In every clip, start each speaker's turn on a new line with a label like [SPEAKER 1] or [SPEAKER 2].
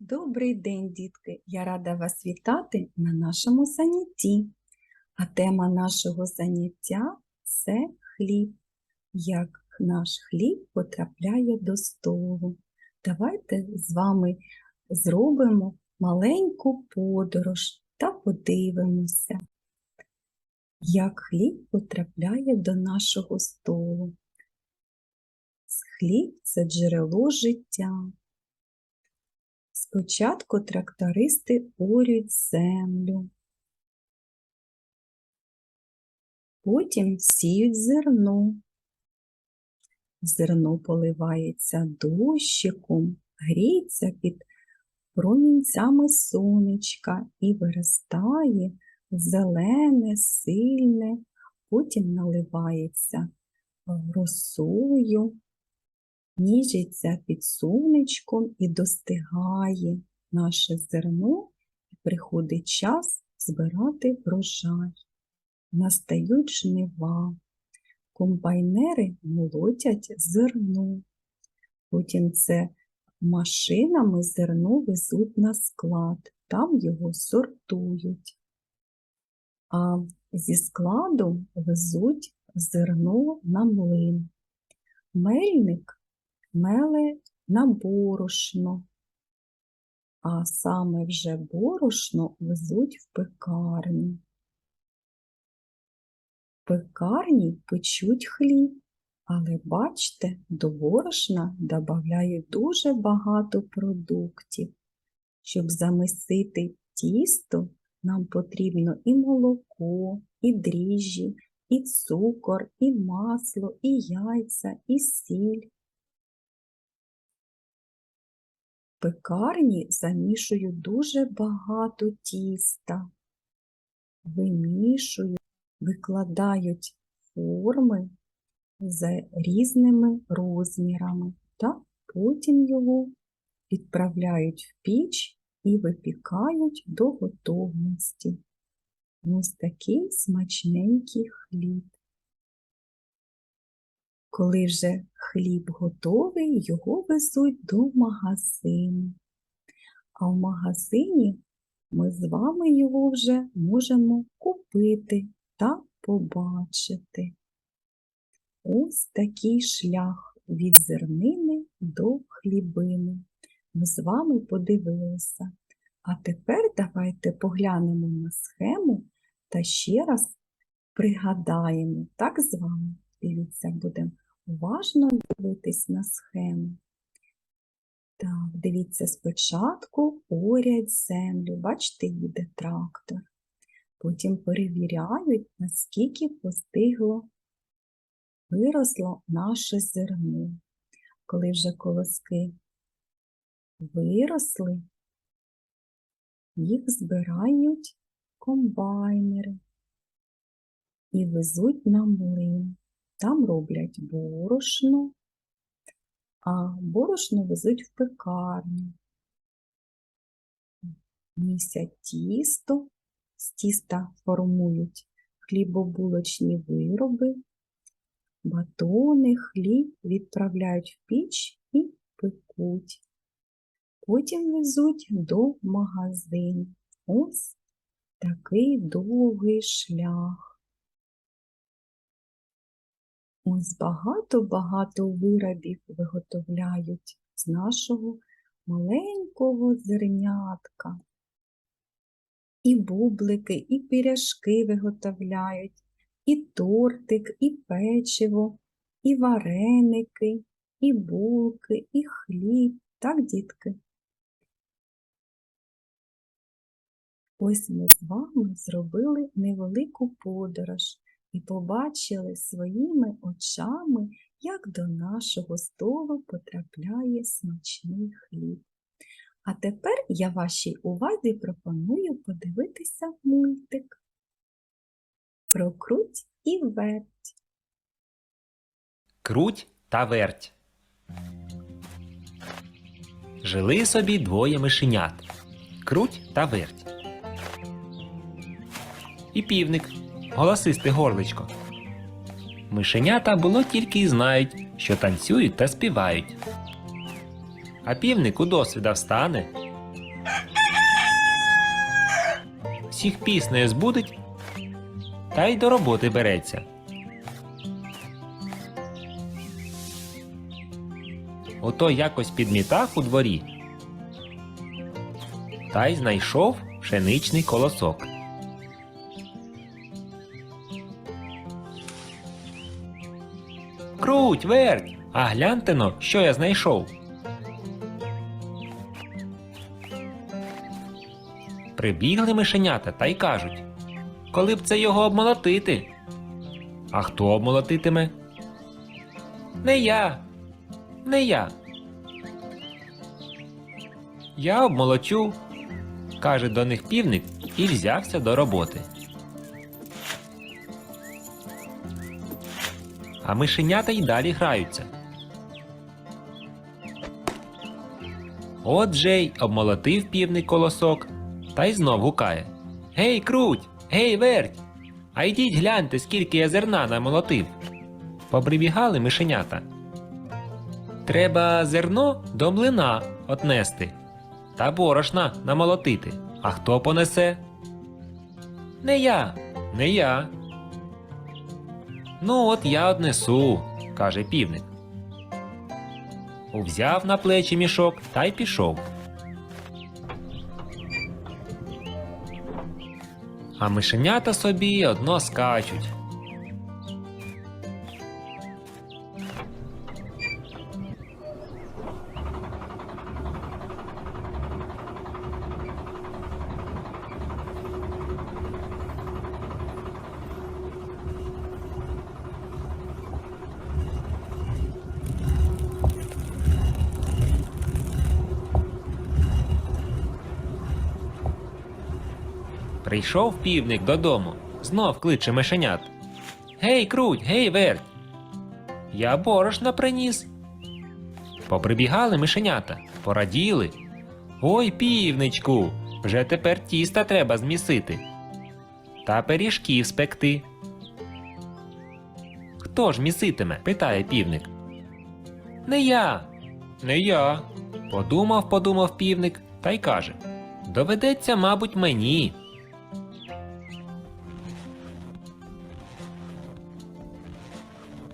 [SPEAKER 1] Добрий день, дітки! Я рада вас вітати на нашому занятті. А тема нашого заняття це хліб. Як наш хліб потрапляє до столу. Давайте з вами зробимо маленьку подорож та подивимося, як хліб потрапляє до нашого столу. Хліб це джерело життя. Спочатку трактористи орють землю, потім сіють зерно. Зерно поливається дощиком, гріється під промінцями сонечка і виростає зелене, сильне, потім наливається росою, ніжиться під сонечком і достигає наше зерно, і приходить час збирати врожай. Настають жнива, комбайнери молотять зерно, потім це машинами зерно везуть на склад, там його сортують. А зі складу везуть зерно на млин. Мельник меле на борошно, а саме вже борошно везуть в пекарню. В пекарні печуть хліб, але бачте, до борошна додають дуже багато продуктів. Щоб замісити тісто, нам потрібно і молоко, і дріжджі, і цукор, і масло, і яйця, і сіль. Пекарні замішують дуже багато тіста, вимішують, викладають форми з різними розмірами та потім його відправляють в піч і випікають до готовності. Ось такий смачненький хліб. Коли вже хліб готовий, його везуть до магазину. А в магазині ми з вами його вже можемо купити та побачити. Ось такий шлях від зернини до хлібини. Ми з вами подивилися. А тепер давайте поглянемо на схему та ще раз пригадаємо, так з вами, дивіться, будемо уважно дивитись на схему. Так, дивіться, спочатку орять землю, бачите, їде трактор. Потім перевіряють, наскільки постигло, виросло наше зерно. Коли вже колоски виросли, їх збирають комбайнери і везуть на млин. Там роблять борошно, а борошно везуть в пекарню. Місять тісто, з тіста формують хлібобулочні вироби, батони, хліб відправляють в піч і пекуть. Потім везуть до магазину. Ось такий довгий шлях. Ось багато-багато виробів виготовляють з нашого маленького зернятка. І бублики, і пиряжки виготовляють, і тортик, і печиво, і вареники, і булки, і хліб. Так, дітки? Ось ми з вами зробили невелику подорож і побачили своїми очами, як до нашого столу потрапляє смачний хліб. А тепер я вашій увазі пропоную подивитися мультик про круть і верть.
[SPEAKER 2] Круть та верть. Жили собі двоє мишенят. Круть та верть. І півник, голосисте горличко. Мишенята було тільки й знають, що танцюють та співають. А півник у досвіда встане, Всіх піснею збудить, та й до роботи береться. Ото якось підмітав у дворі та й знайшов пшеничний колосок. Круть, верть, а гляньте но, що я знайшов. Прибігли мишенята та й кажуть, коли б це його обмолотити. А хто обмолотитиме? Не я. Не я. Я обмолочу, каже до них півник і взявся до роботи. А мишенята й далі граються. От же й обмолотив півник колосок та й знов гукає. Гей, круть, гей, верть! А йдіть гляньте, скільки я зерна намолотив. Поприбігали мишенята. Треба зерно до млина отнести та борошна намолотити. А хто понесе? Не я, не я. Ну, от я однесу, каже півник. Узяв на плечі мішок та й пішов. А мишенята собі одно скачуть. Прийшов півник додому, знов кличе мишенят. Гей, круть, гей, верть. Я борошна приніс. Поприбігали мишенята, пораділи. Ой, півничку, вже тепер тіста треба змісити. Та пиріжків спекти. Хто ж міситиме? питає півник. Не я. Не я. Подумав, подумав півник та й каже: Доведеться, мабуть, мені.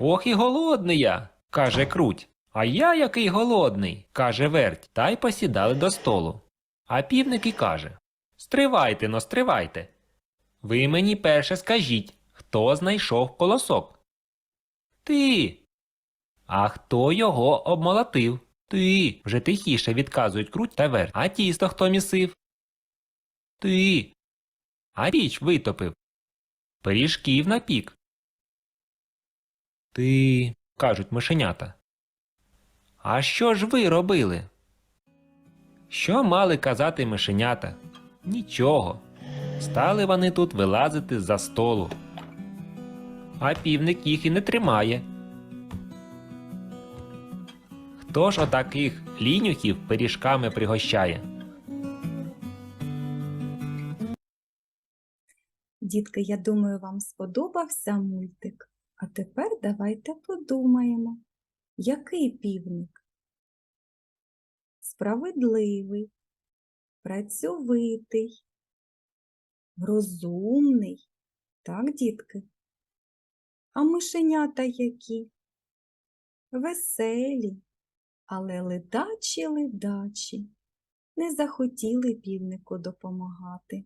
[SPEAKER 2] Ох і голодний я, каже круть. А я який голодний, каже верть, та й посідали до столу. А півник і каже Стривайте но, стривайте. Ви мені перше скажіть, хто знайшов колосок? Ти. А хто його обмолотив? Ти. Вже тихіше відказують круть та верть. А тісто хто місив? Ти. А піч витопив. Пиріжків напік. Ти. кажуть мишенята. А що ж ви робили? Що мали казати мишенята? Нічого. Стали вони тут вилазити з-за столу. А півник їх і не тримає. Хто ж отаких лінюхів пиріжками пригощає?
[SPEAKER 1] Дітки, я думаю, вам сподобався мультик. А тепер давайте подумаємо, який півник? Справедливий, працьовитий, розумний. Так, дітки? А мишенята які? Веселі, але ледачі ледачі не захотіли півнику допомагати.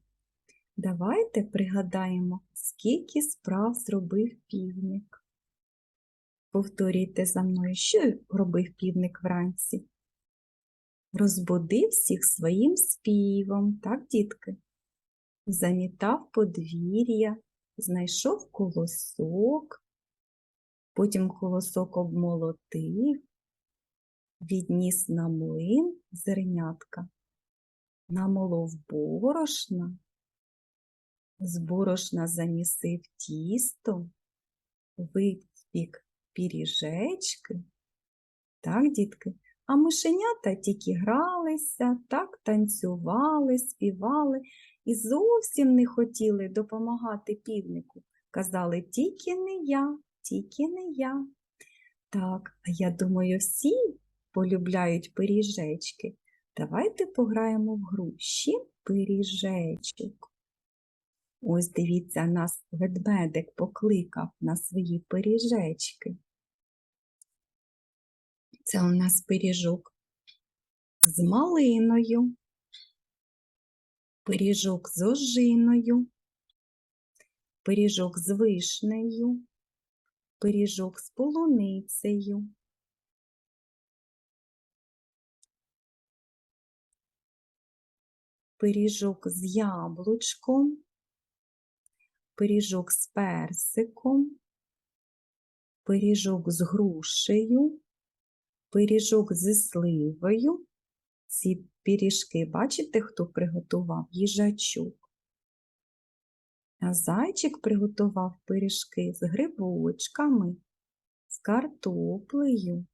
[SPEAKER 1] Давайте пригадаємо, скільки справ зробив півник. Повторюйте за мною, що робив півник вранці. Розбудив всіх своїм співом, так, дітки? Замітав подвір'я, знайшов колосок, потім колосок обмолотив, відніс на млин зернятка намолов борошна, з борошна замісив тісто, випік піріжечки. Так, дітки? А мишенята тільки гралися, так танцювали, співали і зовсім не хотіли допомагати півнику. Казали, тільки не я, тільки не я. Так, а я думаю, всі полюбляють пиріжечки. Давайте пограємо в гру «Ще пиріжечок. Ось дивіться, нас ведмедик покликав на свої пиріжечки. Це у нас пиріжок з малиною, пиріжок з ожиною, пиріжок з вишнею, пиріжок з полуницею. Пиріжок з яблучком, пиріжок з персиком, пиріжок з грушею, пиріжок зі сливою. Ці пиріжки, бачите, хто приготував? Їжачок. А зайчик приготував пиріжки з грибочками, з картоплею,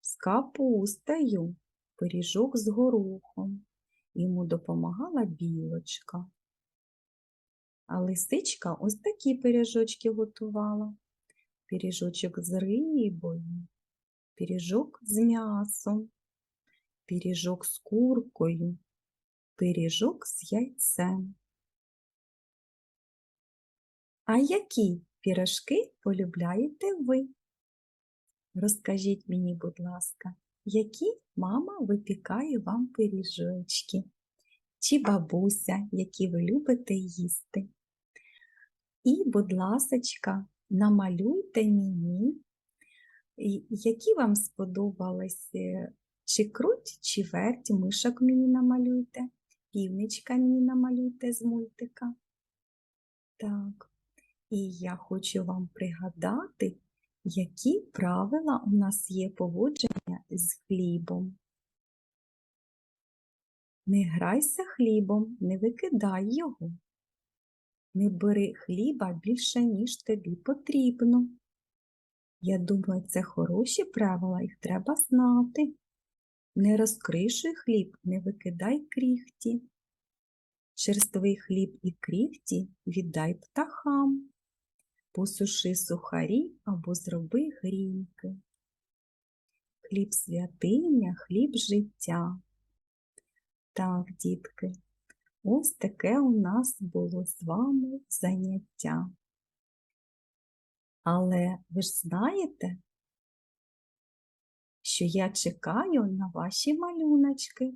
[SPEAKER 1] з капустою, пиріжок з горохом. Йому допомагала білочка. А лисичка ось такі пиріжочки готувала. Пиріжочок з рибою, пиріжок з м'ясом, пиріжок з куркою, пиріжок з яйцем. А які пірожки полюбляєте ви? Розкажіть мені, будь ласка, які мама випікає вам пиріжочки? Чи бабуся, які ви любите їсти? І, будь ласочка, намалюйте мені, які вам сподобались, чи круть, чи верть, мишок мені намалюйте, півничка мені намалюйте з мультика. Так, і я хочу вам пригадати, які правила у нас є поводження з хлібом. Не грайся хлібом, не викидай його. Не бери хліба більше, ніж тобі потрібно. Я думаю, це хороші правила, їх треба знати. Не розкришуй хліб, не викидай кріхті. Черствий хліб і кріхті віддай птахам. Посуши сухарі або зроби грінки. Хліб святиня, хліб життя. Так, дітки, ось таке у нас було з вами заняття. Але ви ж знаєте, що я чекаю на ваші малюночки.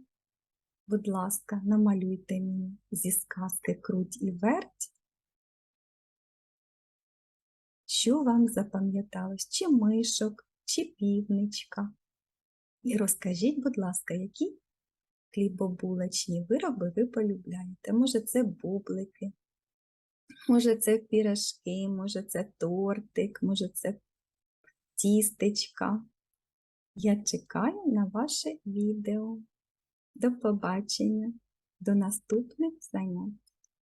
[SPEAKER 1] Будь ласка, намалюйте мені зі сказки Круть і верть. Що вам запам'яталось? Чи мишок, чи півничка? І розкажіть, будь ласка, які хлібобулочні вироби ви полюбляєте? Може, це бублики, може, це пірашки, може, це тортик, може, це тістечка. Я чекаю на ваше відео. До побачення, до наступних занять.